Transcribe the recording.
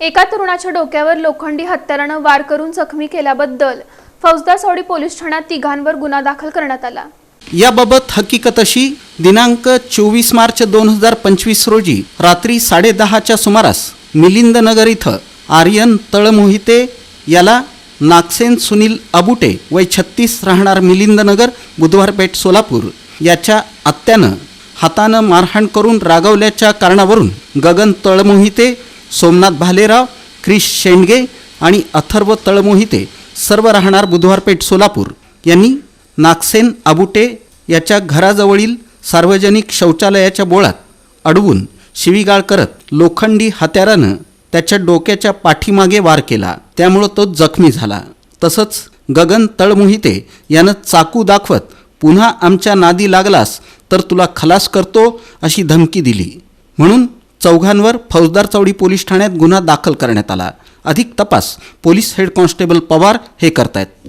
एका तरुणाच्या डोक्यावर लोखंडी हत्यारानं वार करून जखमी केल्याबद्दल फौजदार सौडी पोलीस ठाण्यात तिघांवर गुन्हा दाखल करण्यात आला. याबाबत हकीकत अशी दिनांक चोवीस मार्च दोन हजार पंचवीस रोजी रात्री साडेदहाच्या सुमारास मिलिंदनगर इथं आर्यन तळमोहिते याला नागसेन सुनील अबुटे वय छत्तीस राहणार मिलिंदनगर बुधवारपेठ सोलापूर याच्या आत्यानं हातानं मारहाण करून रागवल्याच्या कारणावरून गगन तळमोहिते सोमनाथ भालेराव क्रिश शेंडगे आणि अथर्व तळमोहिते सर्व राहणार बुधवारपेठ सोलापूर. यांनी नागसेन आबुटे याच्या घराजवळील सार्वजनिक शौचालयाच्या बोळात अडवून शिवीगाळ करत लोखंडी हत्यारानं त्याच्या डोक्याच्या पाठीमागे वार केला. त्यामुळं तो जखमी झाला. तसंच गगन तळमोहिते यानं चाकू दाखवत पुन्हा आमच्या नादी लागलास तर तुला खलास करतो अशी धमकी दिली. म्हणून चौघांवर फौजदार चौडी पोलीस ठाण्यात गुन्हा दाखल करण्यात आला. अधिक तपास पोलीस हेड कॉन्स्टेबल पवार हे करतायत.